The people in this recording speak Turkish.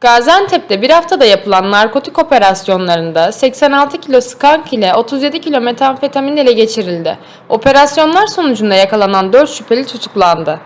Gaziantep'te bir haftada yapılan narkotik operasyonlarında 86 kilo skank ile 37 kilo metamfetamin ele geçirildi. Operasyonlar sonucunda yakalanan 4 şüpheli tutuklandı.